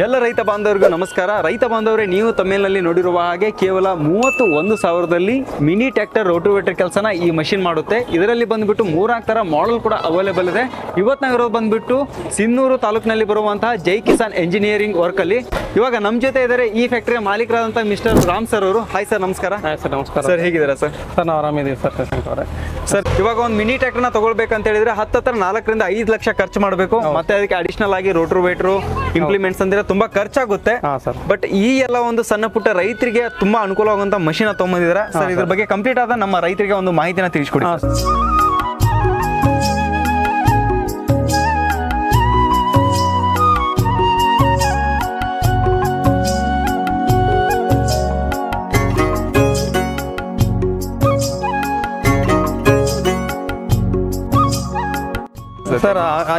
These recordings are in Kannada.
ಎಲ್ಲ ರೈತ ಬಾಂಧವರಿಗೂ ನಮಸ್ಕಾರ. ರೈತ ಬಾಂಧವರೇ ನೀವು ತಮಿಳಿನಲ್ಲಿ ನೋಡಿರುವ ಹಾಗೆ ಕೇವಲ ಮೂವತ್ತು ಒಂದು ಸಾವಿರದಲ್ಲಿ ಮಿನಿ ಟ್ಯಾಕ್ಟರ್ ರೋಟೋವೇಟರ್ ಕೆಲಸನ ಈ ಮಷಿನ್ ಮಾಡುತ್ತೆ. ಇದರಲ್ಲಿ ಬಂದ್ಬಿಟ್ಟು ಮೂರ್ನಾಲ್ಕು ತರ ಮಾಡೆಲ್ ಕೂಡ ಅವೈಲೇಬಲ್ ಇದೆ. ಇವತ್ತು ನಾವಿರೋದು ಬಂದ್ಬಿಟ್ಟು ಸಿನ್ನೂರು ತಾಲೂಕಿನಲ್ಲಿ ಬರುವಂತಹ ಜೈ ಕಿಸಾನ್ ಎಂಜಿನಿಯರಿಂಗ್ ವರ್ಕಲ್ಲಿ ಇವಾಗ ನಮ್ಮ ಜೊತೆ ಇದ್ದಾರೆ ಈ ಫ್ಯಾಕ್ಟರಿಯ ಮಾಲೀಕರಾದಂತಹ ಮಿಸ್ಟರ್ ರಾಮ್ ಸರ್ ಅವರು. ಹಾಯ್ ಸರ್ ನಮಸ್ಕಾರ. ಹಾಯ್ ಸರ್ ನಮಸ್ಕಾರ. ಸರ್ ಹೇಗಿದ್ದೀರಾ ಸರ್ ಸರ್ ನಾವು ಆರಾಮಿದ್ದೀವಿ ಸರ್ ಅವರೇ. ಸರ್ ಇವಾಗ ಒಂದು ಮಿನಿ ಟ್ರ್ಯಾಕ್ಟರ್ನ ತಗೊಳ್ಬೇಕಂತ ಹೇಳಿದ್ರೆ ಹತ್ತತ್ರ ನಾಲ್ಕರಿಂದ ಐದು ಲಕ್ಷ ಖರ್ಚು ಮಾಡಬೇಕು. ಮತ್ತೆ ಅದಕ್ಕೆ ಅಡಿಷನಲ್ ಆಗಿ ರೋಟ್ರೋವೇಟ್ರು ಇಂಪ್ಲಿಮೆಂಟ್ಸ್ ಅಂದ್ರೆ ತುಂಬಾ ಖರ್ಚಾಗುತ್ತೆ. ಹಾ ಸರ್. ಬಟ್ ಈ ಎಲ್ಲ ಒಂದು ಸಣ್ಣ ಪುಟ್ಟ ರೈತರಿಗೆ ತುಂಬಾ ಅನುಕೂಲವಾಗುವಂತ ಮಷಿನ್ ತೊಗೊಂಬಂದಿದ್ದಾರೆ ಸರ್ ಇದ್ರ ಬಗ್ಗೆ ಕಂಪ್ಲೀಟ್ ಆದ ನಮ್ಮ ರೈತರಿಗೆ ಒಂದು ಮಾಹಿತಿನ ತಿಳಿಸ್ಕೊಡಿ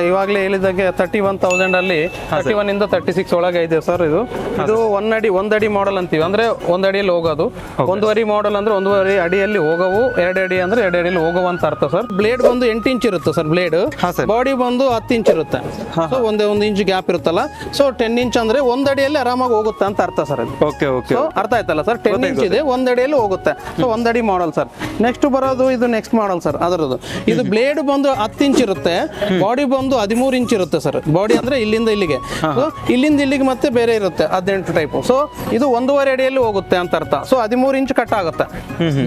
ಇವಾಗಲೇ ಹೇಳಿದಂಗೆ ತರ್ಟಿ ಒನ್ ತೌಸಂಡ್ ಅಲ್ಲಿ ತರ್ಟಿ ಒನ್ ಇಂದ ತರ್ಟಿ ಸಿಕ್ಸ್ ಒಳಗೆ ಇದೆ ಸರ್ ಇದು. ಇದು ಒನ್ ಅಡಿ ಒಂದಡಿ ಮಾಡಲ್ ಅಂತೀವಿ. ಅಂದ್ರೆ ಒಂದ್ ಅಡಿಯಲ್ಲಿ ಹೋಗೋದು ಒಂದೂವರೆ ಮಾಡೆಲ್ ಅಂದ್ರೆ ಒಂದೂವರೆ ಅಡಿಯಲ್ಲಿ ಹೋಗವು ಎರಡು ಅಡಿ ಅಂದ್ರೆ ಎರಡು ಅಡಿಯಲ್ಲಿ ಹೋಗವು ಅಂತ ಅರ್ಥ ಸರ್. ಬ್ಲೇಡ್ ಬಂದು ಎಂಟು ಇಂಚ್ ಇರುತ್ತೆ ಸರ್ ಬ್ಲೇಡ್. ಬಾಡಿ ಬಂದು ಹತ್ತು ಇಂಚ್ ಇರುತ್ತೆ. ಸೊ ಒಂದೇ ಒಂದು ಇಂಚ್ ಗ್ಯಾಪ್ ಇರುತ್ತಲ್ಲ. ಸೊ ಟೆನ್ ಇಂಚ್ ಅಂದ್ರೆ ಒಂದ್ ಅಡಿಯಲ್ಲಿ ಆರಾಮಾಗಿ ಹೋಗುತ್ತೆ ಅಂತ ಅರ್ಥ ಸರ್ ಓಕೆ ಓಕೆ ಅರ್ಥ ಆಯ್ತಲ್ಲ ಸರ್? ಟೆನ್ ಇಂಚ್ ಇದೆ ಒಂದ್ ಅಡಿಯಲ್ಲಿ ಹೋಗುತ್ತೆ. ಸೊ ಒಂದ್ ಅಡಿ ಮಾಡಲ್ ಸರ್. ನೆಕ್ಸ್ಟ್ ಬರೋದು ಇದು ನೆಕ್ಸ್ಟ್ ಮಾಡಲ್ ಸರ್ ಅದರದ್ದು. ಇದು ಬ್ಲೇಡ್ ಬಂದು ಹತ್ತು ಇಂಚ್ ಇರುತ್ತೆ. ಬಾಡಿ ಬಂದು ಹದಿಮೂರು ಇಂಚ್ ಇರುತ್ತೆ ಸರ್. ಬಾಡಿ ಅಂದ್ರೆ ಇಲ್ಲಿಂದ ಇಲ್ಲಿಗೆ. ಸೊ ಇಲ್ಲಿಂದ ಇಲ್ಲಿಗೆ ಮತ್ತೆ ಬೇರೆ ಇರುತ್ತೆ ಹದಿನೆಂಟು ಟೈಪ್ ಸೊ ಇದು ಒಂದೂವರೆ ಅಡಿಯಲ್ಲಿ ಹೋಗುತ್ತೆ ಅಂತ ಅರ್ಥ. ಸೊ ಹದಿಮೂರು ಇಂಚ್ ಕಟ್ ಆಗುತ್ತೆ.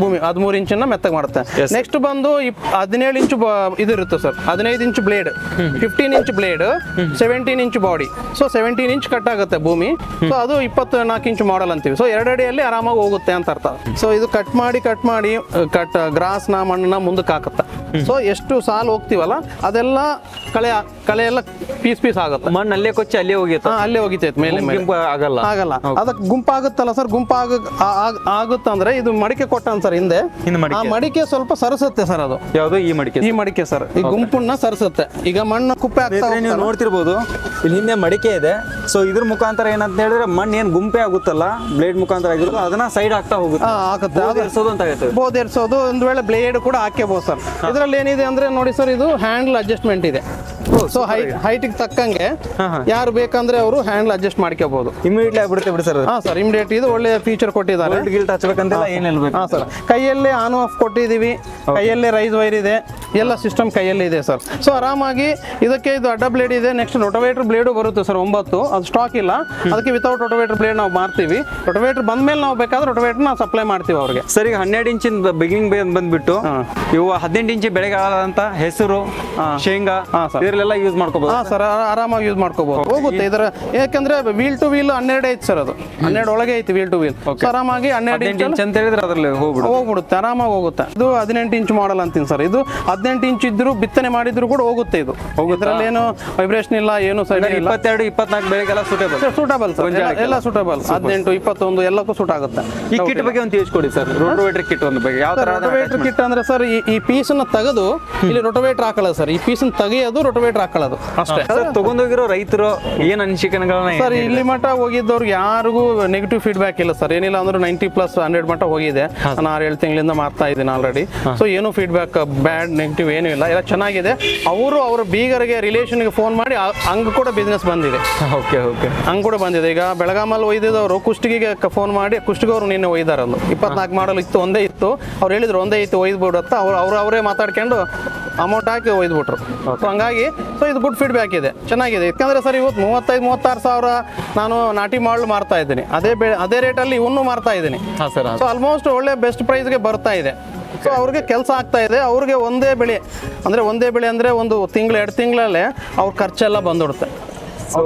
ಭೂಮಿ ಹದಿಮೂರು ಇಂಚನ್ನ ಮೆತ್ತಗೆ ಮಾಡುತ್ತೆ. ನೆಕ್ಸ್ಟ್ ಬಂದು ಹದಿನೇಳು ಇಂಚ್ ಇದು ಇರುತ್ತೆ ಸರ್. ಹದಿನೈದು inch blade fifteen inch blade seventeen inch body so seventeen inch cut ಆಗುತ್ತೆ ಭೂಮಿ. ಸೊ ಅದು ಇಪ್ಪತ್ತು ನಾಲ್ಕು ಇಂಚ್ ಮಾಡಲ್ ಅಂತೀವಿ. ಸೊ ಎರಡು ಅಡಿಯಲ್ಲಿ ಆರಾಮಾಗಿ ಹೋಗುತ್ತೆ ಅಂತ ಅರ್ಥ. ಸೊ ಇದು ಕಟ್ ಮಾಡಿ ಕಟ್ ಮಾಡಿ ಕಟ್ ಗ್ರಾಸ್ನ ಮಣ್ಣನ್ನ ಮುಂದಕ್ಕೆ ಹಾಕುತ್ತೆ. ಸೊ ಎಷ್ಟು ಸಾಲು ಹೋಗ್ತೀವಲ್ಲ ಅದೆಲ್ಲ ಕಳೆ ಕಳೆ ಎಲ್ಲ ಪೀಸ್ ಪೀಸ್ ಆಗುತ್ತೆ. ಮಣ್ಣು ಅಲ್ಲೇ ಕೊಚ್ಚಿ ಅಲ್ಲೇ ಹೋಗಿತ್ತು ಹಾ, ಅಲ್ಲೇ ಹೋಗಿತೈತೆ ಮೇಲೆ ಮೇಲೆ. ಆಗಲ್ಲ. ಆಗಲ್ಲ. ಅದಕ್ಕೆ ಗುಂಪಾಗುತ್ತಲ್ಲ ಸರ್? ಗುಂಪಾಗ ಆಗುತ್ತಂದ್ರೆ ಇದು ಮಡಿಕೆ ಕೊಟ್ಟಾನ ಸರ್ ಹಿಂದೆ. ಹಿಂದೆ ಆ ಮಡಿಕೆ ಸ್ವಲ್ಪ ಸರಿಸುತ್ತೆ ಸರ್ ಅದು. ಯಾವುದು? ಈ ಮಡಿಕೆ ಈ ಮಡಿಕೆ ಸರ್. ಈ ಗುಂಪನ್ನ ಸರಿಸುತ್ತೆ. ಈಗ ಮಣ್ಣು ಕುಪ್ಪೆ ಹಾಕ್ತಾರೆ ನೀವು. ನೋಡ್ತಿರ್ಬೋದು ಇಲ್ಲಿ ಹಿಂದೆ ಮಡಿಕೆ ಇದೆ. ಸೊ ಇದ್ರ ಮುಖಾಂತರ ಏನಂತ ಹೇಳಿದ್ರೆ ಮಣ್ಣು ಏನ್ ಗುಂಪೆ ಆಗುತ್ತಲ್ಲ ಬ್ಲೇಡ್ ಮುಖಾಂತರ ಆಗಿರೋದು ಅದನ್ನ ಸೈಡ್ ಆಗ್ತಾ ಹೋಗುತ್ತೆ. ಆಗುತ್ತೆ. ಅದು ಎರ್ಸೋದು ಅಂತ ಆಗುತ್ತೆ ಒಂದ್ವೇಳೆ ಒಂದ್ ವೇಳೆ ಬ್ಲೇಡ್ ಕೂಡ ಹಾಕ್ಯಬಹುದು ಸರ್. ಇದರಲ್ಲಿ ಏನಿದೆ ಅಂದ್ರೆ ನೋಡಿ ಸರ್ ಇದು ಹ್ಯಾಂಡಲ್ ಅಡ್ಜಸ್ಟ್ಮೆಂಟ್ ಇದೆ. ಸೊ ಹೈಟ್ ಹೈಟಿಗೆ ತಕ್ಕಂಗೆ. ಯಾರು ಬೇಕಂದ್ರೆ ಅವರು ಹ್ಯಾಂಡಲ್ ಅಡ್ಜಸ್ಟ್ ಮಾಡ್ಕೋಬಹುದು ಇಮಿಡಿಯೇಟ್ಲಿ ಆಗ್ಬಿಡುತ್ತೆ ಬಿಡಿ ಸರ್ ಹಾ ಸರ್ ಇಮಿಡಿಯೇಟ್ ಇದು ಒಳ್ಳೆ ಫೀಚರ್ ಕೊಟ್ಟಿದ್ದಾರೆ. ಗಿಲ್ಟ್ ಹಚ್ಬೇಕಂತೆಲ್ಲ ಏನಿಲ್ಲ ಹಾ ಸರ್. ಕೈಯಲ್ಲೇ ಆನ್ ಆಫ್ ಕೊಟ್ಟಿದ್ದೀವಿ. ಕೈಯಲ್ಲೇ ರೈಸ್ ವೈರ್ ಇದೆ. ಎಲ್ಲ ಸಿಸ್ಟಮ್ ಕೈಯಲ್ಲಿ ಇದೆ ಸರ್. ಸೊ ಆರಾಮಾಗಿ ಇದಕ್ಕೆ ಇದು ಅಡ್ಡ ಬ್ಲೇಡ್ ಇದೆ. ನೆಕ್ಸ್ಟ್ ರೊಟೋವೇಟರ್ ಬ್ಲೇಡು ಬರುತ್ತೆ ಸರ್ ಒಂಬತ್ತು. ಅದು ಸ್ಟಾಕ್ ಇಲ್ಲ. ಅದಕ್ಕೆ ವಿತೌಟ್ ರೊಟೋವೇಟರ್ ಬ್ಲೇಡ್ ನಾವು ಮಾರ್ತೀವಿ. ರೊಟೋವೇಟರ್ ಬಂದ್ಮೇಲೆ ನಾವು ಬೇಕಾದ್ರೆ ರೊಟೋವೇಟರ್ ನಾವು ಸಪ್ಲೈ ಮಾಡ್ತೀವಿ ಅವ್ರಿಗೆ. ಸರ್ ಈಗ ಹನ್ನೆರಡು ಇಂಚಿನ ಬಿಗಿನಿಂಗ್ ಬಂದ್ಬಿಟ್ಟು. ಇವು ಹದಿನೆಂಟು ಇಂಚಿ ಬೆಳೆಗಾಲದಂತ ಹೆಸರು ಶೇಂಗಾ ಸರ್. ಇದರಲ್ಲೆಲ್ಲ ಯೂಸ್ ಮಾಡ್ಕೋಬಹುದು ಹಾ ಸರ್ ಆರಾಮಾಗಿ ಯೂಸ್ ಮಾಡ್ಕೋಬಹುದು ಹೋಗುತ್ತೆ. ಇದರ ಯಾಕಂದ್ರೆ ವೀಲ್ ಟು ವೀಲ್ ಹನ್ನೆರಡು ಐತೆ ಸರ್ ಅದು. ಹನ್ನೆರಡು ಒಳಗೆ ಐತಿ ವೀಲ್ ಟು ವೀಲ್ ಆರಾಮಾಗಿ ಹನ್ನೆರಡು ಇಂಚ್ ಅಂತ ಹೇಳಿದ್ರೆ ಅದರಲ್ಲಿ ಹೋಗ್ಬಿಡು ಹೋಗ್ಬಿಡುತ್ತೆ. ಆರಾಮಾಗಿ ಹೋಗುತ್ತೆ. ಇದು ಹದಿನೆಂಟು ಇಂಚ್ ಮಾಡಲ್ ಅಂತೀನಿ ಸರ್. ಇದು ಹದಿನೆಂಟು ಇಂಚ್ ಇದ್ರು ಬಿತ್ತನೆ ಮಾಡಿದ್ರು ಕೂಡ ಹೋಗುತ್ತೆ ಇದು. ಇದರಲ್ಲಿ ಏನು ವೈಬ್ರೇಷನ್ ಇಲ್ಲ ಏನು ಸೈಡ್ ಇಲ್ಲ. ಇಪ್ಪತ್ತೆರಡು ಇಪ್ಪತ್ನಾಲ್ಕು ಬೆಳಿಗ್ಗೆಲ್ಲ ಸೂಟೇಬಲ್ ಸೂಟಬಲ್ ಸರ್. ಎಲ್ಲ ಸೂಟಬಲ್ ಹದಿನೆಂಟು ಇಪ್ಪತ್ತೊಂದು ಎಲ್ಲಕ್ಕೂ ಸೂಟ್ ಆಗುತ್ತೆ. ಈ ಕಿಟ್ ಬಗ್ಗೆ ಒಂದು ತಿಳಿಸ್ಕೊಡಿ ಸರ್. ರೋಟೋವೇಟರ್ ಕಿಟ್ ಒಂದು ಬಗ್ಗೆ. ಯಾವ ತರ ರೊಟೋವೇಟರ್ ಕಿಟ್ ಅಂದ್ರೆ ಸರ್ ಈ ಈ ಪೀಸನ್ನ ತೆಗೆದು ಇಲ್ಲಿ ರೋಟೋವೇಟರ್ ಹಾಕಲ್ಲ ಸರ್. ಈ ಪೀಸನ್ನ ತೆಗೆಯೋದು ರೊಟೋವೇಟರ್ ಹಾಕೊಳ್ಳೋದು. ಅಷ್ಟೇ. ತಗೊಂಡೋಗಿರೋ ರೈತರು ಏನ್ ಅನಿಸಿಕೆಗಳನ್ನ ಸರ್ ಇಲ್ಲಿ ಮಟ್ಟ ಹೋಗಿದ್ದವ್ರಿಗೆ ಯಾರಿಗೂ ನೆಗೆಟಿವ್ ಫೀಡ್ಬ್ಯಾಕ್ ಇಲ್ಲ ಸರ್. ಏನಿಲ್ಲ ಅಂದ್ರೆ ನೈಂಟಿ ಪ್ಲಸ್ ಹಂಡ್ರೆಡ್ ಮಟ್ಟ ಹೋಗಿದೆ. ನಾನು ಆರು ಏಳು ತಿಂಗಳಿಂದ ಮಾಡ್ತಾ ಇದ್ದೀನಿ ಆಲ್ರೆಡಿ ಸೊ ಏನು ಫೀಡ್ಬ್ಯಾಕ್ ಬ್ಯಾಡ್ ನೆಗೆಟಿವ್ ಏನೂ ಇಲ್ಲ. ಎಲ್ಲ ಚೆನ್ನಾಗಿದೆ. ಅವರು ಅವ್ರ ಬೀಗರಿಗೆ ರಿಲೇಷನ್ಗೆ ಫೋನ್ ಮಾಡಿ ಹಂಗೆ ಕೂಡ ಬಿಸ್ನೆಸ್ ಬಂದಿದೆ. ಓಕೆ ಓಕೆ ಹಂಗ್ ಕೂಡ ಬಂದಿದೆ. ಈಗ ಬೆಳಗಾಮಲ್ಲಿ ಒಯ್ದಿದ್ದವರು ಕುಷ್ಟಿಗೆ ಫೋನ್ ಮಾಡಿ ಕುಷ್ಟಗವ್ರು ನಿನ್ನೆ ಒಯ್ದಾರಲ್ಲ. ಇಪ್ಪತ್ನಾಲ್ಕು ಮಾಡಲ್ ಇತ್ತು ಒಂದೇ ಇತ್ತು. ಅವ್ರು ಹೇಳಿದ್ರು ಒಂದೇ ಇತ್ತು ಒಯ್ದು ಅಂತ ಅವ್ರು ಅವ್ರು ಅವರೇ ಮಾತಾಡ್ಕೊಂಡು ಅಮೌಂಟ್ ಹಾಕಿ ಒಯ್ದ್ಬಿಟ್ರು ಸೊ ಹಂಗಾಗಿ ಸೊ ಇದು ಗುಡ್ ಫೀಡ್ಬ್ಯಾಕ್ ಇದೆ. ಚೆನ್ನಾಗಿದೆ. ಯಾಕಂದ್ರೆ ಸರ್ ಇವತ್ತು ಮೂವತ್ತೈದು ಮೂವತ್ತಾರು ಸಾವಿರ ನಾನು ನಾಟಿ ಮಾಡಲು ಮಾರ್ತಾ ಇದ್ದೀನಿ. ಅದೇ ಬೆ ಅದೇ ರೇಟಲ್ಲಿ ಇವನ್ನೂ ಮಾರ್ತಾ ಇದ್ದೀನಿ. ಹಾ ಸರ್ ಸೊ ಆಲ್ಮೋಸ್ಟ್ ಒಳ್ಳೆ ಬೆಸ್ಟ್ ಪ್ರೈಸ್ಗೆ ಬರ್ತಾ ಇದೆ. ಸೊ ಅವ್ರಿಗೆ ಕೆಲಸ ಆಗ್ತಾ ಇದೆ. ಅವ್ರಿಗೆ ಒಂದೇ ಬೆಳೆ ಅಂದರೆ ಒಂದೇ ಬೆಳೆ ಅಂದರೆ ಒಂದು ತಿಂಗಳು ಎರಡು ತಿಂಗಳಲ್ಲೇ ಅವ್ರ ಖರ್ಚೆಲ್ಲ ಬಂದ್ಬಿಡುತ್ತೆ.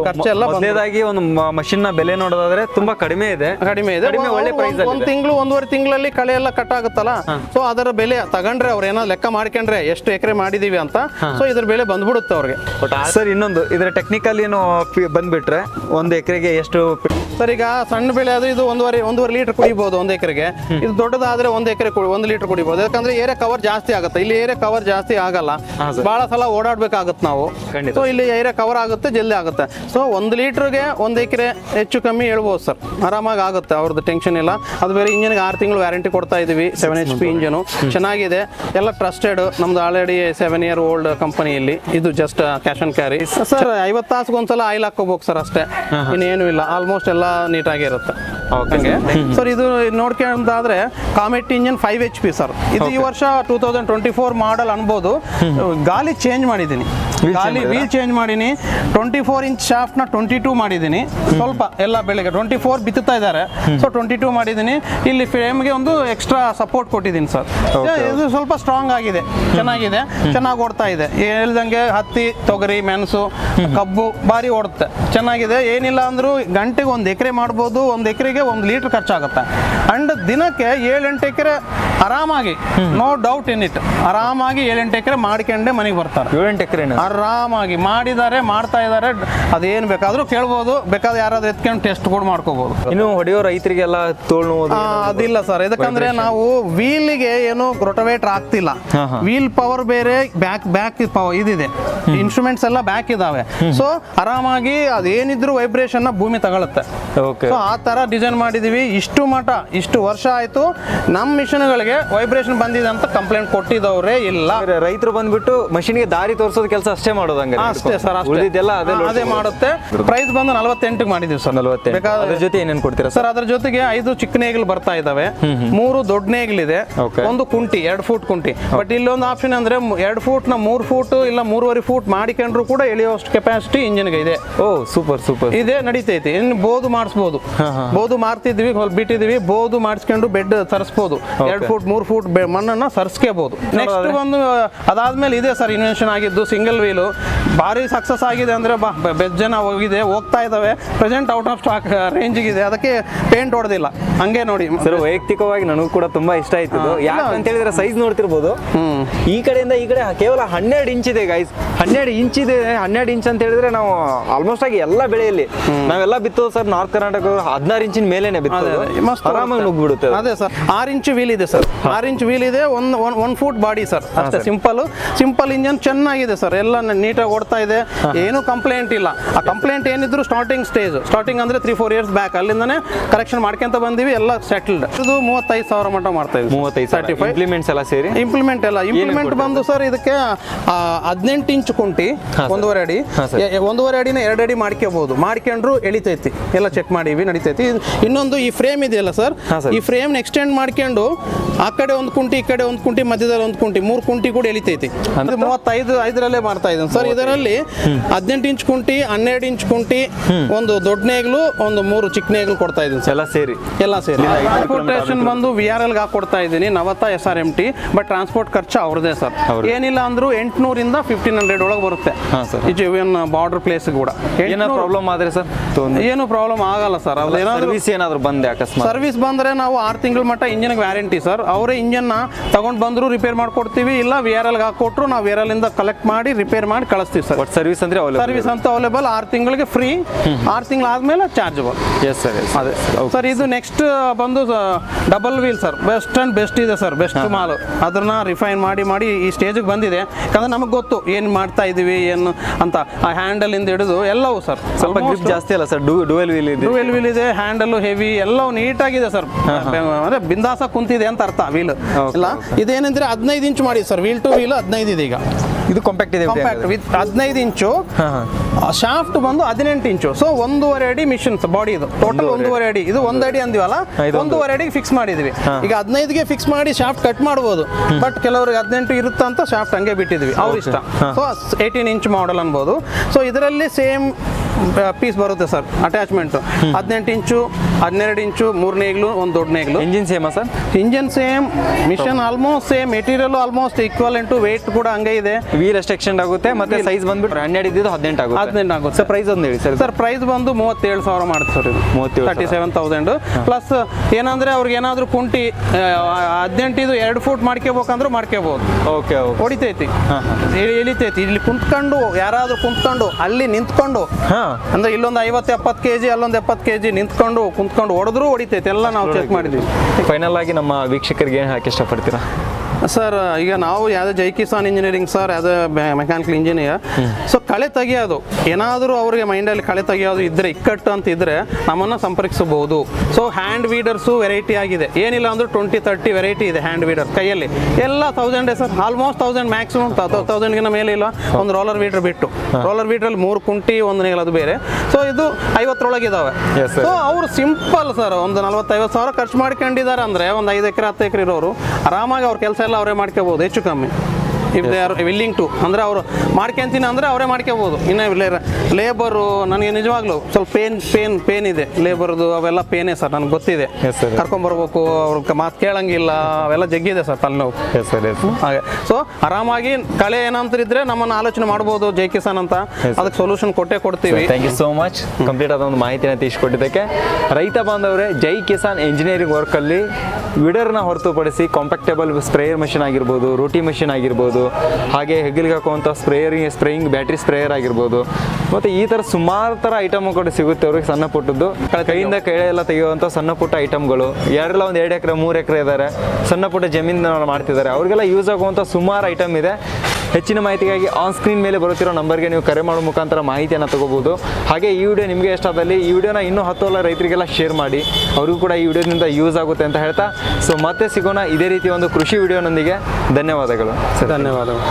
ಖರ್ಚೆಲ್ಲ ಮೊದಲೇದಾಗಿ ಒಂದು ಮಷಿನ್ನ ಬೆಲೆ ನೋಡೋದಾದ್ರೆ ತುಂಬಾ ಕಡಿಮೆ ಇದೆ. ಕಡಿಮೆ ಇದೆ. ಕಡಿಮೆ ಒಳ್ಳೆ ಪ್ರೈಸ್ ಒಂದು ತಿಂಗಳು ಒಂದೂವರೆ ತಿಂಗಳಲ್ಲಿ ಕಳೆ ಎಲ್ಲ ಕಟ್ ಆಗುತ್ತಲ್ಲ? ಸೊ ಅದರ ಬೆಲೆ ತಗೊಂಡ್ರೆ ಅವ್ರು ಏನೋ ಲೆಕ್ಕ ಮಾಡ್ಕೊಂಡ್ರೆ ಎಷ್ಟು ಎಕರೆ ಮಾಡಿದೀವಿ ಅಂತ ಸೊ ಇದ್ರ ಬೆಲೆ ಬಂದ್ಬಿಡುತ್ತೆ ಅವ್ರಿಗೆ. ಸರ್ ಇನ್ನೊಂದು ಇದರ ಟೆಕ್ನಿಕಲ್ ಏನು ಬಂದ್ಬಿಟ್ರೆ ಒಂದು ಎಕರೆಗೆ ಎಷ್ಟು ಸರ್ ಈಗ ಸಣ್ಣ ಬೆಳೆ ಅದು ಇದು ಒಂದೂವರೆ ಒಂದೂವರೆ ಲೀಟರ್ ಕುಡಿಬಹುದು ಒಂದು ಎಕರೆಗೆ. ಇದು ದೊಡ್ಡದಾದ್ರೆ ಒಂದು ಎಕರೆ ಒಂದು ಲೀಟರ್ ಕುಡಿಬಹುದು ಯಾಕಂದ್ರೆ ಏರಿಯಾ ಕವರ್ ಜಾಸ್ತಿ ಆಗುತ್ತೆ. ಇಲ್ಲಿ ಏರಿಯಾ ಕವರ್ ಜಾಸ್ತಿ ಆಗಲ್ಲ. ಬಹಳ ಸಲ ಓಡಾಡ್ಬೇಕಾಗುತ್ತೆ ನಾವು. ಸೊ ಇಲ್ಲಿ ಏರಿಯಾ ಕವರ್ ಆಗುತ್ತೆ ಜಲ್ದಿ ಆಗುತ್ತೆ. ಸೊ ಒಂದು ಲೀಟರ್ಗೆ ಒಂದು ಎಕರೆ ಹೆಚ್ಚು ಕಮ್ಮಿ ಹೇಳ್ಬೋದು ಸರ್. ಆರಾಮಾಗಿ ಆಗುತ್ತೆ ಅವ್ರದ್ದು ಟೆನ್ಷನ್ ಇಲ್ಲ. ಅದು ಬೇರೆ ಇಂಜಿನ್ಗೆ ಆರು ತಿಂಗಳು ವ್ಯಾರಂಟಿ ಕೊಡ್ತಾ ಇದೀವಿ. Seven H P engine. ಚೆನ್ನಾಗಿದೆ. ಎಲ್ಲ ಟ್ರಸ್ಟೆಡ್ ನಮ್ದು ಆಲ್ರೆಡಿ ಸೆವೆನ್ ಇಯರ್ ಓಲ್ಡ್ ಕಂಪನಿಯಲ್ಲಿ ಇದು just cash and carry sir ಐವತ್ತು ತಾಸಿಗೆ ಒಂದ್ಸಲ ಆಯಿಲ್ ಹಾಕೋಬೇಕು ಸರ್ ಅಷ್ಟೇ. ಇನ್ನೇನು ಇಲ್ಲ. ಆಲ್ಮೋಸ್ಟ್ ಎಲ್ಲ ನೀಟಾಗಿ ಇರುತ್ತೆ ಓಕೆ ಹಂಗೆ? ಸರ್ ಇದು ನೋಡ್ಕೊಂಡಾದ್ರೆ comet engine five H P sir. ಇದು ಈ ವರ್ಷ two thousand twenty four model ಅನ್ಬೋದು ಗಾಲಿ ಚೇಂಜ್ ಮಾಡಿದ್ದೀನಿ. ಗಾಲಿ ವೀಲ್ ಚೇಂಜ್ ಮಾಡಿನಿ. ಟ್ವೆಂಟಿ ಫೋರ್ ಇಂಚ್ ಶಾಫ್ಟ್ನ ಟ್ವೆಂಟಿ ಟೂ ಮಾಡಿದ್ದೀನಿ ಸ್ವಲ್ಪ ಎಲ್ಲ ಬೆಳಿಗ್ಗೆ ಟ್ವೆಂಟಿ ಫೋರ್ ಬಿತ್ತುತ್ತಾ ಇದ್ದಾರೆ. ಸೊ ಟ್ವೆಂಟಿ ಟೂ ಮಾಡಿದ್ದೀನಿ. ಇಲ್ಲಿ ಫ್ರೇಮ್ಗೆ ಒಂದು ಎಕ್ಸ್ಟ್ರಾ ಸಪೋರ್ಟ್ ಕೊಟ್ಟಿದ್ದೀನಿ ಸರ್. ಇದು ಸ್ವಲ್ಪ ಸ್ಟ್ರಾಂಗ್ ಆಗಿದೆ. ಚೆನ್ನಾಗಿದೆ. ಚೆನ್ನಾಗಿ ಓಡ್ತಾ ಇದೆ. ಹೇಳ್ದಂಗೆ ಹತ್ತಿ ತೊಗರಿ ಮೆಣಸು ಕಬ್ಬು ಭಾರಿ ಓಡುತ್ತೆ. ಚೆನ್ನಾಗಿದೆ. ಏನಿಲ್ಲ ಅಂದ್ರೂ ಗಂಟೆಗೆ ಒಂದು ಎಕರೆ ಮಾಡ್ಬೋದು. ಒಂದು ಎಕರೆಗೆ ಒಂದು ಲೀಟರ್ ಖರ್ಚಾಗುತ್ತೆ. ಅಂಡ್ ದಿನಕ್ಕೆ ಏಳೆಂಟು ಎಕರೆ ಆರಾಮಾಗಿ ನೋ ಡೌಟ್ ಇನ್ ಇಟ್ ಆರಾಮಾಗಿ ಏಳೆಂಟು ಎಕರೆ ಮಾಡ್ಕೊಂಡೆ ಮನೆಗೆ ಬರ್ತಾರೆ. ಏಳೆಂಟು ಎಕರೆ ಆರಾಮಾಗಿ ಮಾಡಿದ್ದಾರೆ ಮಾಡ್ತಾ ಇದ್ದಾರೆ ಅದೇನು ಬೇಕಾದ್ರೂ ಕೇಳ್ಬೋದು ಬೇಕಾದ್ರೆ ಯಾರಾದ್ರೂ ಎತ್ಕೊಂಡು ಟೆಸ್ಟ್ ಕೂಡ ಮಾಡ್ಕೋಬಹುದು ಇನ್ನು ಹೊಡೆಯೋ ರೈತರಿಗೆಲ್ಲ ತೋಳ್ನು ಅದಿಲ್ಲ ಸರ್ ಇದಕ್ಕಂದ್ರೆ ನಾವು ವೀಲಿಗೆ ಏನು ರೊಟೋವೇಟರ್ ಆಗ್ತಿಲ್ಲ. ವೀಲ್ ಪವರ್ ಬೇರೆ ಬ್ಯಾಕ್ ಬ್ಯಾಕ್ ಇದಿದೆ. ಇನ್ಸ್ಟ್ರೂಮೆಂಟ್ಸ್ ಎಲ್ಲ ಬ್ಯಾಕ್ ಇದಾವೆ. ಸೊ ಆರಾಮಾಗಿ ಅದೇನಿದ್ರು ವೈಬ್ರೇಷನ್ ಭೂಮಿ ತಗೊಳುತ್ತೆ. ಆ ತರ ಡಿಸೈನ್ ಮಾಡಿದೀವಿ. ಇಷ್ಟು ಮಠ ಇಷ್ಟು ವರ್ಷ ಆಯ್ತು. ನಮ್ಮ ಮಿಷನ್ಗಳಿಗೆ ವೈಬ್ರೇಷನ್ ಬಂದಿದೆ ಅಂತ ಕಂಪ್ಲೇಂಟ್ ಕೊಟ್ಟಿದ್ದವ್ರೆ ಇಲ್ಲ. ರೈತರು ಬಂದ್ಬಿಟ್ಟು ಮಷಿನ್ಗೆ ದಾರಿ ತೋರಿಸೋದು ಕೆಲಸ ಅಷ್ಟೇ ಮಾಡೋದು ಹಂಗಾರೆ ಅಷ್ಟೇ ಸರ್ ಉಳಿದಿದ್ದೆಲ್ಲ ಅದೇ ಅದೇ ಮಾಡುತ್ತೆ. ಪ್ರೈಸ್ ಬಂದು ನಲವತ್ತೆಂಟಕ್ಕೆ ಮಾಡಿದೀವಿ ಸರ್. ನಲ್ವತ್ತೆ ಬೇಕಾದ್ರೆ ಅದ್ರ ಜೊತೆ ಏನೇನು ಕೊಡ್ತೀರಾ ಸರ್? ಸರ್ ಅದ್ರ ಜೊತೆಗೆ ಐದು ಚಿಕ್ಕ ನೇಗಿಲು ಬರ್ತಾ ಇದಾವೆ. ಮೂರು ದೊಡ್ಡ ನೇಗಿಲಿದೆ. Okay. ಒಂದು ಕುಂಟಿ ಎರಡು ಫೂಟ್ ಕುಂಟಿ. ಬಟ್ ಇಲ್ಲೊಂದು ಆಪ್ಷನ್ ಅಂದ್ರೆ ಎರಡು ಫೂಟ್ನ ಮೂರು ಫೂಟ್ ಇಲ್ಲ ಮೂರುವರೆ ಫೂಟ್ ಮಾಡಿಕೊಂಡ್ರು ಕೂಡ ಎಳೆಯುವಷ್ಟು ಕೆಪಾಸಿಟಿ ಇಂಜಿನ್ಗೆ ಇದೆ. ಓ ಸೂಪರ್ ಸೂಪರ್ ಇದೆ ನಡೀತೈತಿ. ಇನ್ನು ಬೋದು ಮಾಡಿಸ್ಬೋದು. ಬೋದು ಮಾರ್ತಿದ್ವಿ ಹೊಲ್ ಬಿಟ್ಟಿದ್ವಿ ಬೋದು ಮಾಡಿಸ್ಕೊಂಡು ಬೆಡ್ ತರಿಸ್ಬೋದು. ಎರಡು ಫೂಟ್ ಮೂರು ಫೂಟ್ ಮಣ್ಣನ್ನ ಸರಿಸ್ಕೋಬಹುದು ನೆಕ್ಸ್ಟ್ ಒಂದು ಅದಾದ್ಮೇಲೆ ಇದೆ ಸರ್ ಇನ್ವೆನ್ಷನ್ ಆಗಿದ್ದು ಸಿಂಗಲ್ ವೀಲು ಭಾರಿ ಸಕ್ಸಸ್ ಆಗಿದೆ ಅಂದ್ರೆ ಬಾ ಜನ ಹೋಗಿದೆ ಹೋಗ್ತಾ ಇದಾವೆ ಪ್ರೆಸೆಂಟ್ ಔಟ್ ಆಫ್ ಸ್ಟಾಕ್ ರೇಂಜಿಗಿದೆ ಅದಕ್ಕೆ ಪೇಂಟ್ ಹೊಡೆದಿಲ್ಲ. ಹಂಗೆ ನೋಡಿ. ಸರ್ ವೈಯಕ್ತಿಕವಾಗಿ ನನಗೂ ಕೂಡ ತುಂಬಾ ಇಷ್ಟ ಆಯ್ತು. ಯಾಕೆ ಅಂತ ಹೇಳಿದ್ರೆ ಸೈಜ್ ನೋಡ್ತಿರ್ಬೋದು. ಈ ಕಡೆಯಿಂದ ಈ ಕಡೆ ಕೇವಲ ಹನ್ನೆರಡು ಇಂಚ್ ಇದೆ ಗೈಸ್ ಹನ್ನೆರಡು ಇಂಚ್ ಇದೆ ಹನ್ನೆರಡು ಇಂಚ್ ಅಂತ ಹೇಳಿದ್ರೆ ನಾವು ಆಲ್ಮೋಸ್ಟ್ ಆಗಿ ಎಲ್ಲ ಬೆಳೆಯಲ್ಲಿ. ನಾವೆಲ್ಲ ಬಿತ್ತೋದು ಸರ್ ನಾರ್ತ್ ಕರ್ನಾಟಕ ಹದಿನಾರು ಇಂಚಿನ ಮೇಲೆನೆ ಆರಾಮಾಗಿ ನುಗ್ಬಿಡುತ್ತೆ ಅದು. ಸರ್ ಆರು ಇಂಚ್ ವೀಲ್ ಇದೆ ಸರ್. ಆರು ಇಂಚ್ ವೀಲ್ ಇದೆ ಒಂದು ಒನ್ ಫೂಟ್ ಬಾಡಿ ಸರ್. ಅಷ್ಟೇ ಸಿಂಪಲ್ ಸಿಂಪಲ್ ಇಂಜನ್ ಚೆನ್ನಾಗಿದೆ ಸರ್ ಎಲ್ಲ ನೀಟಾಗಿ ಓಡ್ತಾ ಇದೆ. ಏನು ಕಂಪ್ಲೇಂಟ್ ಇಲ್ಲ. ಆ ಕಂಪ್ಲೇಂಟ್ ಏನಿದ್ರು ಸ್ಟಾರ್ಟಿಂಗ್ ಸ್ಟೇಜ್ ಸ್ಟಾರ್ಟಿಂಗ್ ಅಂದ್ರೆ ತ್ರೀ ಫೋರ್ ಇಯರ್ಸ್ ಬ್ಯಾಕ್ ಅಲ್ಲಿಂದನೇ ಕರೆಕ್ಷನ್ ಮಾಡ್ಕೊಂತ ಬಂದಿವಿ ಎಲ್ಲ ಸೆಟಲ್ಡ್ ಇದು ಮೂವತ್ತೈದು ಸಾವಿರ ಮಟ್ಟ ಮಾಡ್ತಾ ಇದ್ವಿ ಮೂವತ್ತೈದು ತರ್ಟಿ ಫೈವ್ ಇಂಪ್ಲಿಮೆಂಟ್ಸ್ ಎಲ್ಲ ಸೇರಿ? ಇಂಪ್ಲಿಮೆಂಟ್ ಎಲ್ಲ. ಇಂಪ್ಲಿಮೆಂಟ್ ಬಂದು ಸರ್ ಇದಕ್ಕೆ ಹದಿನೆಂಟು ಇಂಚ್ ಕುಂಟಿ ಒಂದೂವರೆ ಅಡಿ. ಒಂದೂವರೆ ಅಡಿನ ಎರಡು ಅಡಿ ಮಾಡ್ಕೋಬಹುದು ಮಾಡ್ಕೊಂಡ್ರು ಎಳಿತೈತಿ. ಎಲ್ಲ ಚೆಕ್ ಮಾಡಿವಿ ನಡಿತೈತಿ. ಇದು- ಇನ್ನೊಂದು ಈ ಫ್ರೇಮ್ ಇದೆಯಲ್ಲ ಸರ್ ಈ ಫ್ರೇಮ್ ಎಕ್ಸ್ಟೆಂಡ್ ಮಾಡ್ಕೊಂಡು ಆ ಕಡೆ ಒಂದು ಕುಂಟಿ ಈ ಕಡೆ ಒಂದು ಕುಂಟಿ ಮಧ್ಯದಲ್ಲಿ ಒಂದು ಕುಂಟಿ ಮೂರು ಕುಂಟಿ ಕೂಡ ಎಳಿತೈತಿ. ಇದು ಮೂವತ್ತೈದು ಐದರಲ್ಲೇ ಮಾಡ್ತಾ ಇದ್ದೀನಿ. ಸರ್ ಇದರಲ್ಲಿ ಹದಿನೆಂಟು ಇಂಚ್ ಕುಂಟಿ ಹನ್ನೆರಡು ಇಂಚ್ ಕುಂಟಿ ಒಂದು ದೊಡ್ಡ ನೇಗ್ಲು ಒಂದು ಮೂರು ಚಿಕ್ಕ ನೇಗ್ಲು ಕೊಡ್ತಾ ಇದ್ದೀನಿ ಎಲ್ಲ ಸೇರಿ. ಎಲ್ಲ ಸೇರಿ. ಟ್ರಾನ್ಸ್ಪೋರ್ಟೇಷನ್ ಬಂದು ವಿ ಆರ್ ಎಲ್ಗೆ ಹಾಕೊಡ್ತಾ ಇದ್ದೀನಿ. ನವತ್ತ S R M T but transport ಖರ್ಚು ಅವ್ರದೇ ಸರ್. ಏನಿಲ್ಲ ಅಂದ್ರು ಎಂಟುನೂರಿಂದ ಫಿಫ್ಟೀನ್ ಹಂಡ್ರೆಡ್ ಒಳಗೆ ಬರುತ್ತೆ. ಬಾರ್ಡರ್ ಪ್ಲೇಸ್ ಕೂಡ. ಏನೋ 800 ಪ್ರಾಬ್ಲಮ್ ಆದ್ರೆ ಸರ್ ಏನು ಪ್ರಾಬ್ಲಮ್ ಆಗಲ್ಲ ಸರ್ ಅದು ಏನಾದ್ರು ಸರ್ವಿಸ್ ಏನಾದ್ರು ಬಂದೆ ಅಕಸ್ಮಾತ್? ಸರ್ವಿಸ್ ಬಂದ್ರೆ ನಾವು ಆರು ತಿಂಗಳ ಮಟ್ಟ ಇಂಜಿನ್ ವ್ಯಾರಂಟಿ ಸರ್ ಅವರೇ ಇಂಜನ್ನ ತಗೊಂಡ್ ಬಂದ್ರು ರಿಪೇರ್ ಮಾಡ್ಕೊಡ್ತೀವಿ ಇಲ್ಲ ವಿ ಆರ್ ಎಲ್ಗೆ ಹಾಕೊಟ್ರು ನಾವು ವಿ ಆರ್ ಎಲ್ ಇಂದ ಕಲೆಕ್ಟ್ ಮಾಡಿ ರಿಪೇರ್ ಮಾಡಿ ಕಳಿಸ್ತೀವಿ ಸರ್ ಬಟ್ ಸರ್ವಿಸ್ ಅಂದ್ರೆ ಅವೈಲೇಬಲ್ ಸರ್ವಿಸ್ ಅಂತ ಅವೈಲೇಬಲ್ ಆರು ತಿಂಗಳಿಗೆ ಫ್ರೀ ಆರು ತಿಂಗಳು ಆದಮೇಲೆ ಚಾರ್ಜಬಲ್ ಎಸ್ ಸರ್ ಅದೇ. ಸರ್ ಇದು ನೆಕ್ಸ್ಟ್ ಬಂದು double wheel sir best and best ಇದೆ ಸರ್ ಬೆಸ್ಟ್ ಮಾಲು. ಅದನ್ನ ರಿಫೈನ್ ಮಾಡಿ ಮಾಡಿ ಈ ಸ್ಟೇಜಿಗೆ ಬಂದಿದೆ. ಯಾಕಂದ್ರೆ ನಮಗೆ ಗೊತ್ತು ಏನು ಮಾಡ್ತಾ ಇದೀವಿ ಏನು ಅಂತ. ಆ ಹ್ಯಾಂಡಲ್ ಇಂದ ಹಿಡಿದು ಎಲ್ಲವೂ ಸರ್ ಸ್ವಲ್ಪ ಗ್ರಿಪ್ ಜಾಸ್ತಿ ಅಲ್ಲ ಸರ್ ಡುವೆಲ್ ವೀಲ್ ಇದೆ. ಡುವೆಲ್ ವೀಲ್ ಇದೆ ಹ್ಯಾಂಡಲ್ ಹೆವಿ ಎಲ್ಲವೂ ನೀಟಾಗಿದೆ ಸರ್. ಅಂದ್ರೆ ಬಿಂದಾಸ ಕುಂತಿದೆ ಅಂತ ಅರ್ಥ ವೀಲ್ ಇಲ್ಲ? ಇದೇನಂದ್ರೆ ಹದಿನೈದು ಇಂಚ್ ಮಾಡಿ ಸರ್ ವೀಲ್ ಟು ವೀಲ್ ಹದಿನೈದು ಇದೆ ಈಗ. ಇದು ಕಾಂಪ್ಯಾಕ್ಟ್ ಇದೆ ಕಾಂಪ್ಯಾಕ್ಟ್ ವಿತ್ ಹದಿನೈದು ಇಂಚು. ಶಾಫ್ಟ್ ಬಂದು ಹದಿನೆಂಟು ಇಂಚು. ಸೊ ಒಂದೂವರೆ ಅಡಿ ಮಿಷನ್ ಬಾಡಿ ಇದು. ಟೋಟಲ್ ಒಂದೂವರೆ ಅಡಿ. ಇದು ಒಂದು ಅಡಿ ಅಂದಿವಲ್ಲ. ಒಂದೂವರೆ ಅಡಿಗೆ ಫಿಕ್ಸ್ ಮಾಡಿದ್ವಿ. ಈಗ ಹದಿನೈದಿಗೆ ಫಿಕ್ಸ್ ಮಾಡಿ ಶಾಫ್ಟ್ ಕಟ್ ಮಾಡ್ಬೋದು. ಬಟ್ ಕೆಲವ್ರಿಗೆ ಹದಿನೆಂಟು ಇರುತ್ತಾ ಅಂತ ಶಾಫ್ಟ್ ಹಂಗೆ ಬಿಟ್ಟಿದ್ವಿ. ಅವ್ರ ಇಷ್ಟ. ಸೊ ಏಯ್ಟೀನ್ ಇಂಚ್ ಮಾಡಲ್ ಅನ್ಬೋದು. ಸೊ ಇದರಲ್ಲಿ ಸೇಮ್ ಪೀಸ್ ಬರುತ್ತೆ ಸರ್ ಅಟ್ಯಾಚ್ಮೆಂಟು ಹದಿನೆಂಟು ಇಂಚು ಹನ್ನೆರಡು ಇಂಚು ಮೂರು ನೇಗ್ಲು ಒಂದು ದೊಡ್ಡ ನೇಗ್ಲು engine same sir? Engine same machine almost same material almost equivalent weight ಕೂಡ ಹಂಗೆ ಇದೆ. ವೀಲ್ ಎಷ್ಟು ಎಕ್ಸ್ಟೆಂಡ್ ಆಗುತ್ತೆ ಮತ್ತೆ ಸೈಜ್ ಬಂದ್ಬಿಟ್ಟು ಹನ್ನೆರಡು ಇದ್ದಿದ್ದು ಹದಿನೆಂಟು ಆಗುತ್ತೆ. ಹದಿನೆಂಟು ಆಗುತ್ತೆ. ಸರ್ ಪ್ರೈಸ್ ಒಂದು ಹೇಳಿ ಸರ್ ಸರ್ ಪ್ರೈಸ್ ಬಂದು ಮೂವತ್ತೇಳು ಸಾವಿರ ಮಾಡುತ್ತೆ ಸರ್ ಇದು. ಮೂವತ್ತೇಳು ತರ್ಟಿ ಸೆವೆನ್ ತೌಸಂಡ್ ಪ್ಲಸ್ ಏನಂದ್ರೆ ಅವ್ರಿಗೆ ಏನಾದರೂ ಕುಂಟಿ ಹದಿನೆಂಟು ಇದು ಎರಡು ಫೂಟ್ ಮಾಡ್ಕೋಬೇಕಂದ್ರೂ ಮಾಡ್ಕೋಬಹುದು ಓಕೆ ಓಕೆ ಹೊಡಿತೈತಿ. ಇಳಿತೈತಿ ಎಳಿತೈತಿ. ಇಲ್ಲಿ ಕುಂತ್ಕೊಂಡು ಯಾರಾದರೂ ಕುಂತ್ಕೊಂಡು ಅಲ್ಲಿ ನಿಂತ್ಕೊಂಡು. ಅಂದ್ರೆ ಇಲ್ಲೊಂದು ಐವತ್ತು ಎಪ್ಪತ್ತು ಕೆ ಜಿ ಅಲ್ಲೊಂದು ಎಪ್ಪತ್ತು ಕೆ ಜಿ ನಿಂತ್ಕೊಂಡು ಕುಂತ್ಕೊಂಡು ಹೊಡೆದ್ರು ಹೊಡಿತೈತೆ. ಎಲ್ಲ ನಾವು ಚೆಕ್ ಮಾಡಿದ್ವಿ. ಫೈನಲ್ ಆಗಿ ನಮ್ಮ ವೀಕ್ಷಕರಿಗೆ ಏನು ಹಾಕಿ ಇಷ್ಟಪಡ್ತೀರಾ? ಸರ್ ಈಗ ನಾವು ಯಾವ್ದೇ ಜೈ ಕಿಸಾನ್ ಇಂಜಿನಿಯರಿಂಗ್ ಸರ್ ಯಾವುದೇ ಮೆಕ್ಯಾನಿಕಲ್ ಇಂಜಿನಿಯರ್ ಸೊ ಕಳೆ ತೆಗೆಯೋದು ಏನಾದರೂ ಅವರಿಗೆ ಮೈಂಡಲ್ಲಿ ಕಳೆ ತೆಗೆಯೋದು ಇದ್ರೆ ಇಕ್ಕಟ್ಟು ಅಂತ ಇದ್ರೆ ನಮ್ಮನ್ನು ಸಂಪರ್ಕಿಸಬಹುದು. ಸೊ ಹ್ಯಾಂಡ್ ವೀಡರ್ಸು ವೆರೈಟಿ ಆಗಿದೆ. ಏನಿಲ್ಲ ಅಂದ್ರೆ ಟ್ವೆಂಟಿ ತರ್ಟಿ ವೆರೈಟಿ ಇದೆ ಹ್ಯಾಂಡ್ ವೀಡರ್ ಕೈಯಲ್ಲಿ. ಎಲ್ಲ ತೌಸಂಡೇ ಸರ್ ಆಲ್ಮೋಸ್ಟ್ ತೌಸಂಡ್ ಮ್ಯಾಕ್ಸಿಮಮ್ ತೌಸಂಡ್ಗಿನ ಮೇಲೆ ಇಲ್ಲ ಒಂದು ರೋಲರ್ ವೀಡರ್ ಬಿಟ್ಟು. ರೋಲರ್ ವೀಡ್ರಲ್ಲಿ ಮೂರು ಕುಂಟಿ ಒಂದು ನೇಲ್ ಅದು ಬೇರೆ. ಸೊ ಇದು ಐವತ್ತರೊಳಗೆ ಇದಾವೆ. ಸೊ ಅವರು ಸಿಂಪಲ್ ಸರ್ ಒಂದು ನಲ್ವತ್ತೈವತ್ತು ಸಾವಿರ ಖರ್ಚು ಮಾಡ್ಕೊಂಡಿದ್ದಾರೆ ಅಂದ್ರೆ ಒಂದು ಐದು ಎಕರೆ ಹತ್ತು ಎಕರೆ ಇರೋರು ಆರಾಮಾಗಿ ಅವ್ರ ಕೆಲಸ ಎಲ್ಲ ಅವರೇ ಮಾಡ್ಕೋಬಹುದು ಹೆಚ್ಚು ಕಮ್ಮಿ. If they are willing to ಅಂದ್ರೆ ಅವರು ಮಾಡ್ಕೊಂತೀನಿ ಅಂದ್ರೆ ಅವರೇ ಮಾಡ್ಕೋಬಹುದು ಇನ್ನು ಲೇಬರು ನನಗೆ ನಿಜವಾಗ್ಲೂ ಸ್ವಲ್ಪ ಪೇನ್ ಪೇನ್ ಪೇನ್ ಇದೆ. ಲೇಬರ್ದು ಅವೆಲ್ಲ ಪೇನೇ ಸರ್ ನನಗೆ ಗೊತ್ತಿದೆ. ಕರ್ಕೊಂಬರ್ಬೇಕು ಅವ್ರ ಮಾತು ಕೇಳಂಗಿಲ್ಲ ಅವೆಲ್ಲ ಜಗ್ಗಿದೆ ಸರ್ ತಲೆನೋವು. ಹಾಗೆ. ಸೊ ಆರಾಮಾಗಿ ಕಳೆ ಏನಂತ ಇದ್ರೆ ನಮ್ಮನ್ನು ಆಲೋಚನೆ ಮಾಡ್ಬೋದು ಜೈ ಕಿಸಾನ್ ಅಂತ. ಅದಕ್ಕೆ ಸೊಲ್ಯೂಷನ್ ಕೊಟ್ಟೇ ಕೊಡ್ತೀವಿ. Thank you so much complete ಆದ ಒಂದು ಮಾಹಿತಿನ ತಿಳಿಸ್ಕೊಟ್ಟಿದ್ದಕ್ಕೆ. ರೈತ ಬಾಂಧವರೇ ಜೈ ಕಿಸಾನ್ ಇಂಜಿನಿಯರಿಂಗ್ ವರ್ಕಲ್ಲಿ ವಿಡರ್ನ ಹೊರತುಪಡಿಸಿ ಕಾಂಪ್ಯಾಕ್ಟೇಬಲ್ ಸ್ಪ್ರೇಯರ್ ಮಷಿನ್ ಆಗಿರ್ಬೋದು ರೋಟಿ ಮಷಿನ್ ಆಗಿರ್ಬೋದು ಹಾಗೆ ಹೆಗ್ಲಿಗೆ ಹಾಕುವಂಥ ಸ್ಪ್ರೇಯರಿಂಗ್ ಸ್ಪ್ರೇಯಿಂಗ್ ಬ್ಯಾಟ್ರಿ ಸ್ಪ್ರೇಯರ್ ಆಗಿರ್ಬೋದು. ಮತ್ತು ಈ ಥರ ಸುಮಾರು ಥರ ಐಟಮ್ ಕೂಡ ಸಿಗುತ್ತೆ ಅವ್ರಿಗೆ ಸಣ್ಣ ಪುಟ್ಟದ್ದು. ಕೈಯಿಂದ ಕೈ ಎಲ್ಲ ತೆಗೆಯುವಂಥ ಸಣ್ಣ ಪುಟ್ಟ ಐಟಮ್ಗಳು ಯಾರೆಲ್ಲ ಒಂದು ಎರಡು ಎಕರೆ, ಮೂರು ಎಕರೆ ಇದ್ದಾರೆ ಸಣ್ಣ ಪುಟ್ಟ ಜಮೀನು ಮಾಡ್ತಿದ್ದಾರೆ. ಅವ್ರಿಗೆಲ್ಲ ಯೂಸ್ ಆಗುವಂಥ ಸುಮಾರು ಐಟಮ್ ಇದೆ. ಹೆಚ್ಚಿನ ಮಾಹಿತಿಗಾಗಿ ಆನ್ ಸ್ಕ್ರೀನ್ ಮೇಲೆ ಬರುತ್ತಿರೋ ನಂಬರ್ಗೆ ನೀವು ಕರೆ ಮಾಡೋ ಮುಖಾಂತರ ಮಾಹಿತಿಯನ್ನು ತಗೋಬಹುದು. ಹಾಗೆ ಈ ವಿಡಿಯೋ ನಿಮಗೆ ಇಷ್ಟ ಆದಲ್ಲಿ ಈ ವಿಡಿಯೋನ ಇನ್ನೂ ಹತ್ತು ಹೊಲ ರೈತರಿಗೆಲ್ಲ ಶೇರ್ ಮಾಡಿ. ಅವರಿಗೂ ಕೂಡ ಈ ವಿಡಿಯೋದಿಂದ ಯೂಸ್ ಆಗುತ್ತೆ ಅಂತ ಹೇಳ್ತಾ. ಸೊ ಮತ್ತೆ ಸಿಗೋಣ ಇದೇ ರೀತಿ ಒಂದು ಕೃಷಿ ವಿಡಿಯೋನೊಂದಿಗೆ. ಧನ್ಯವಾದಗಳು. ಧನ್ಯವಾದಗಳು.